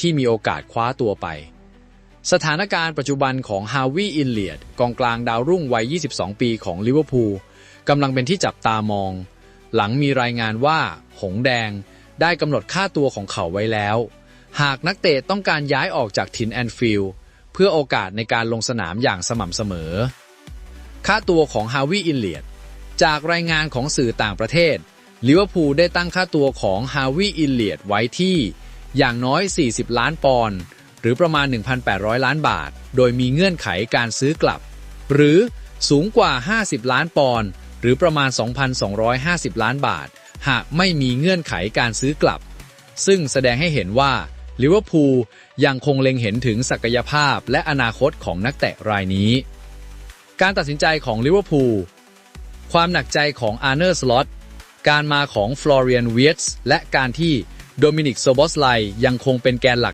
ที่มีโอกาสคว้าตัวไป สถานการณ์ปัจจุบันของฮาวิอินเลียดกองกลางดาวรุ่งวัย 22 ปีของลิเวอร์พูลกำลังเป็นที่จับตามอง หลังมีรายงานว่า หงแดงได้กำหนดค่าตัวของเขาไว้แล้ว หากนักเตะต้องการย้ายออกจากถินแอนฟิลด์เพื่อโอกาสในการลงสนามอย่างสม่ำเสมอ ค่าตัวของฮาวิอินเลียดจากรายงานของสื่อต่างประเทศลิเวอร์พูลได้ตั้งค่าตัวของฮาวิอินเลียดไว้ที่ อย่างน้อย 40 ล้านปอนด์หรือประมาณ 1,800 ล้านบาท โดยมีเงื่อนไขการซื้อกลับ หรือสูงกว่า 50 ล้านปอนด์หรือประมาณ 2,250 ล้านบาท หากไม่มีเงื่อนไขการซื้อกลับ ซึ่งแสดงให้เห็นว่าลิเวอร์พูลยังคงเล็งเห็นถึงศักยภาพและอนาคตของนักเตะรายนี้ การตัดสินใจของลิเวอร์พูลความหนักใจของอาร์เนอร์สล็อตการมาของฟลอเรียนเวียตส์และการที่ โดมินิกโซบอสไลยังคงเป็นแกนหลัก